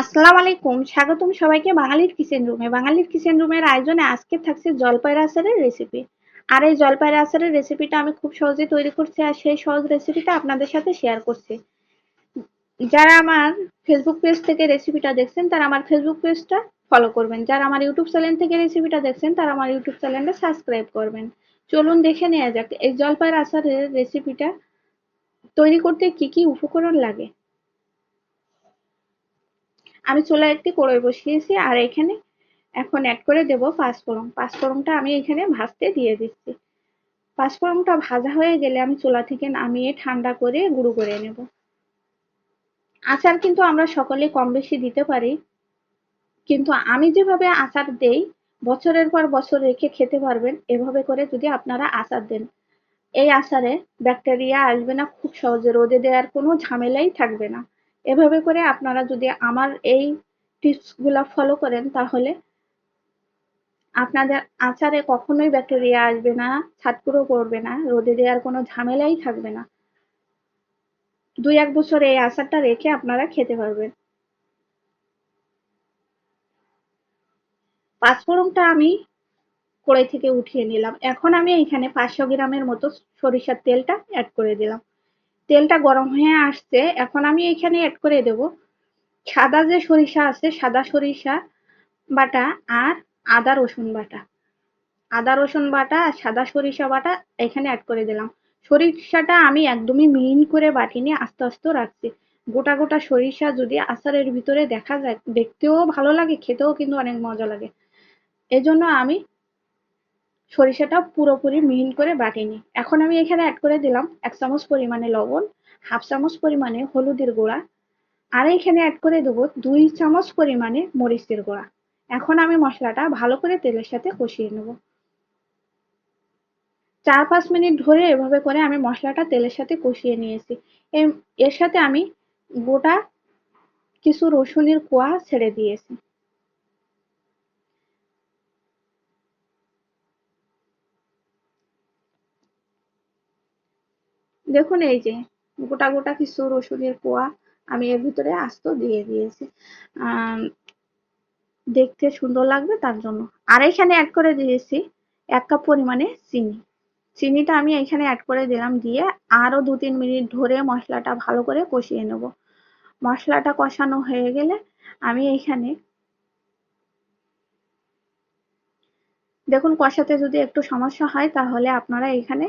আসসালামু আলাইকুম। স্বাগতম সবাইকে বাঙালির কিচেন রুমে বাঙালির কিচেন রুমের আয়োজনে আজকে থাকছে জলপাইয়ের আচারের রেসিপি আর এই জলপাইয়ের আচারের রেসিপিটা আমি খুব সহজে তৈরি করছি আর সেই সহজ রেসিপিটা আপনাদের সাথে শেয়ার করছি। যারা আমার ফেসবুক পেজ থেকে রেসিপিটা দেখছেন, তারা আমার ফেসবুক পেজটা ফলো করবেন। যারা আমার ইউটিউব চ্যানেল থেকে রেসিপিটা দেখছেন, তারা আমার ইউটিউব চ্যানেলটা সাবস্ক্রাইব করবেন। চলুন দেখে নেওয়া যাক, এই জলপাইয়ের আচারের রেসিপিটা তৈরি করতে কি কি উপকরণ লাগে? আমি চুলায় একটি কড়াই বসিয়েছি আর এখানে এখন অ্যাড করে দেব পাঁচফোড়ন। পাঁচফোড়নটা আমি এখানে ভাজতে দিয়ে দিচ্ছি। পাঁচফোড়নটা ভাজা হয়ে গেলে আমি চুলা থেকে নামিয়ে ঠান্ডা করে গুঁড়ো করে নেব। আচার কিন্তু আমরা সকলে কম বেশি দিতে পারি। কিন্তু আমি যেভাবে আচার দেই, বছরের পর বছর রেখে খেতে পারবেন, এভাবে করে যদি আপনারা আচার দেন, এই আচারে ব্যাকটেরিয়া আসবে না, খুব সহজে রোদে দেওয়ার কোনো ঝামেলাই থাকবে না। এভাবে করে আপনারা যদি আমার এই টিপসগুলো ফলো করেন, তাহলে আপনাদের আচারে কখনোই ব্যাকটেরিয়া আসবে না ছাটকুরো পড়বে না, রোদে দেওয়ার কোনো ঝামেলাই থাকবে না। দুই এক বছর এই আচারটা রেখে আপনারা খেতে পারবেন। পাঁচফোড়নটা আমি কড়াই থেকে উঠিয়ে নিলাম। এখন আমি এখানে পাঁচশো গ্রামের মতো সরিষার তেলটা অ্যাড করে দিলাম। তেলটা গরম হয়ে আসছে, এখন আমি এখানে অ্যাড করে দেব। সাদা যে সরিষা আছে, সাদা সরিষা বাটা আর আদা রসুন বাটা। আদা রসুন বাটা আর সাদা সরিষা বাটা এখানে অ্যাড করে দিলাম। সরিষাটা আমি একদমই মিহিন করে বাটিনি আস্তে আস্তে রাখছি। গোটা গোটা সরিষা যদি আচারের ভিতরে দেখা যায়, দেখতেও ভালো লাগে, খেতেও কিন্তু অনেক মজা লাগে। এজন্য আমি সরিষাটা পুরোপুরি মিহিন করে বাটিনি। এখন আমি এখানে অ্যাড করে দিলাম এক চামচ পরিমাণে লবণ, হাফ চামচ পরিমাণে হলুদের গুঁড়া, আর এখানে অ্যাড করে দেবো দুই চামচ পরিমাণে মরিচের গুঁড়া। এখন আমি মশলাটা ভালো করে তেলের সাথে কষিয়ে নেব। চার পাঁচ মিনিট ধরে এভাবে করে আমি মশলাটা তেলের সাথে কষিয়ে নিয়েছি। এর সাথে আমি গোটা কিছু রসুনের কোয়া ছেড়ে দিয়েছি। দেখুন এই যে, গোটা গোটা কিছু রসুনের কোয়া আমি এর ভিতরে আস্ত দিয়ে দিয়েছি। দেখতে সুন্দর লাগবে তার জন্য। আর এখানে অ্যাড করে দিয়েছি এক কাপ পরিমাণে চিনি। চিনিটা আমি এখানে অ্যাড করে দিলাম দিয়ে আরও দু তিন মিনিট ধরে মশলাটা ভালো করে কষিয়ে নেব। মশলাটা কষানো হয়ে গেলে আমি এখানে দেখুন কষাতে যদি একটু সমস্যা হয় তাহলে আপনারা এখানে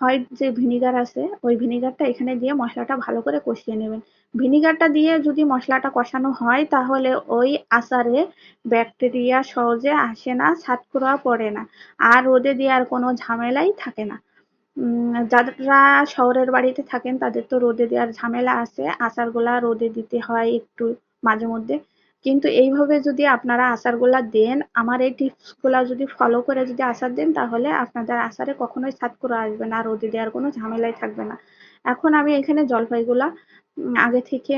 হোয়াইট যে ভিনিগার আছে, ওই ভিনিগারটা এখানে দিয়ে মশলাটা ভালো করে কষিয়ে নেবেন। ভিনিগারটা দিয়ে যদি মশলাটা কষানো হয়, তাহলে ওই আচারে ব্যাকটেরিয়া সহজে আসে না ছাতকুড়া পড়ে না। আর রোদে দেওয়ার কোনো ঝামেলাই থাকে না। যারা শহরের বাড়িতে থাকেন, তাদের তো রোদে দেওয়ার ঝামেলা আছে। আচারগুলা রোদে দিতে হয় একটু মাঝে মধ্যে। কিন্তু এইভাবে যদি আপনারা আচারগুলা দেন, আমার এই টিপসগুলা যদি ফলো করে যদি আচার দেন, তাহলে আপনাদের আচারে কখনোই করে আসবে না, রোদে দেওয়ার কোনো ঝামেলাই থাকবে না। এখন আমি এখানে জলপাইগুলা আগে থেকে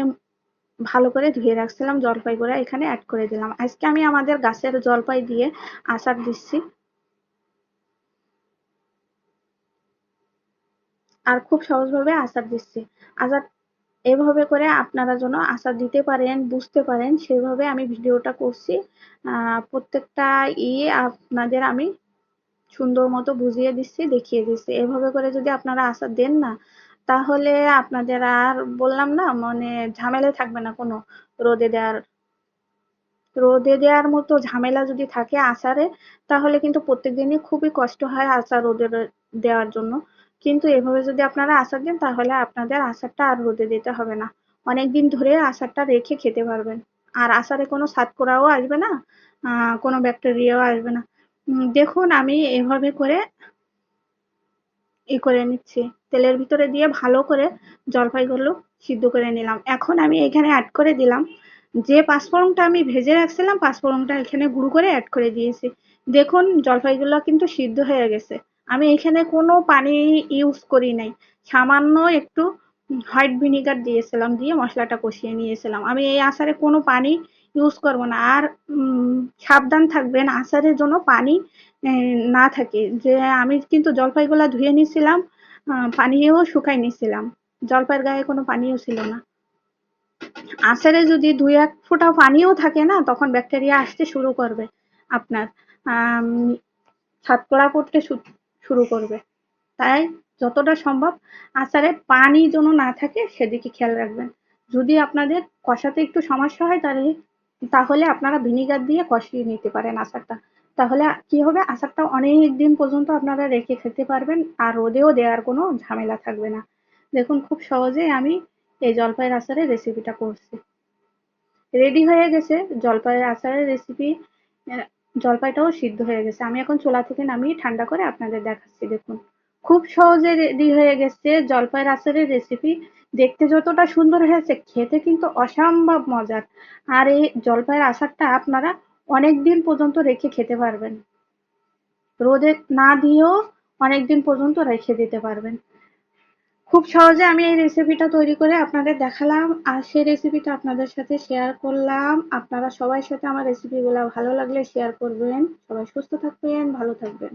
ভালো করে ধুয়ে রাখছিলাম, জলপাইগুলা এখানে অ্যাড করে দিলাম। আজকে আমি আমাদের গাছের জলপাই দিয়ে আচার দিচ্ছি। আর খুব সহজভাবে আচার দিচ্ছি। আচার এভাবে করে আপনারা যেন আচার দিতে পারেন, বুঝতে পারেন, সেভাবে আমি ভিডিওটা করছি। প্রত্যেকটা ইয়ে আপনাদের আমি সুন্দর মতো বুঝিয়ে দিচ্ছি, দেখিয়ে দিচ্ছি। এভাবে করে যদি আপনারা আচার দেন না, তাহলে আপনাদের আর বললাম না মানে ঝামেলা থাকবে না কোনো রোদে দেওয়ার। রোদে দেওয়ার মতো ঝামেলা যদি থাকে আচারে তাহলে কিন্তু প্রত্যেক দিনই খুবই কষ্ট হয় আচার রোদে দেওয়ার জন্য। কিন্তু এভাবে যদি আপনারা আচার দেন, তাহলে আপনাদের আচারটা আর রোদে দিতে হবে না। অনেক দিন ধরে আচারটা রেখে খেতে পারবেন। আর আচারে কোনো করাও আসবে না কোনো ব্যাকটেরিয়াও আসবে না। দেখুন, আমি এভাবে করে ই করে নিচ্ছি। তেলের ভিতরে দিয়ে ভালো করে জলপাইগুলো সিদ্ধ করে নিলাম। এখন আমি এখানে অ্যাড করে দিলাম যে পাঁচফোড়নটা আমি ভেজে রাখছিলাম, পাঁচফোড়নটা এখানে গুঁড়ো করে অ্যাড করে দিয়েছি। দেখুন, জলপাইগুলো কিন্তু সিদ্ধ হয়ে গেছে। আমি এখানে কোনো পানি ইউজ করি নাই। সামান্য একটু হোয়াইট ভিনিগার দিয়েছিলাম দিয়ে মশলাটা কষিয়ে নিয়েছিলাম। আমি এই আচারে কোনো পানি ইউজ করব না। আর সাবধান থাকবেন আচারের জন্য পানি না থাকে। যে আমি কিন্তু জলপাইগুলা ধুয়ে নিয়েছিলাম পানিও শুকাই নিয়েছিলাম জলপাইয়ের গায়ে কোনো পানিও ছিল না। আচারে যদি দুই এক ফোঁটা পানিও থাকে না তখন ব্যাকটেরিয়া আসতে শুরু করবে আপনার। আম, ছাতকড়া করতে শুরু করবে। তাই যতটা সম্ভব আচারে পানি যেন না থাকে সেদিকে খেয়াল রাখবেন। যদি আপনাদের কষাতে একটু সমস্যা হয় তাহলে তাহলে আপনারা ভিনিগার দিয়ে কষিয়ে নিতে পারেন আচারটা। তাহলে কি হবে? আচারটা অনেক দিন পর্যন্ত আপনারা রেখে খেতে পারবেন আর রোদেও দেওয়ার কোনো ঝামেলা থাকবে না। দেখুন, খুব সহজেই আমি এই জলপাইয়ের আচারের রেসিপিটা করছি। রেডি হয়ে গেছে জলপাইয়ের আচারের রেসিপি জলপাইটাও সিদ্ধ হয়ে গেছে। আমি এখন চুলা থেকে নামিয়ে ঠান্ডা করে আপনাদের দেখাচ্ছি, দেখুন। খুব সহজে রেডি হয়ে গেছে জলপাইয়ের আচারের রেসিপি দেখতে যতটা সুন্দর হয়েছে, খেতে কিন্তু অসম্ভব মজার। আর এই জলপাইয়ের আচারটা আপনারা অনেক দিন পর্যন্ত রেখে খেতে পারবেন। রোদে না দিয়েও অনেক দিন পর্যন্ত রেখে দিতে পারবেন। খুব সহজে আমি এই রেসিপিটা তৈরি করে আপনাদের দেখালাম। আর সেই রেসিপিটা আপনাদের সাথে শেয়ার করলাম। আপনারা সবাই সাথে আমার রেসিপিগুলো ভালো লাগলে শেয়ার করবেন। সবাই সুস্থ থাকবেন, ভালো থাকবেন।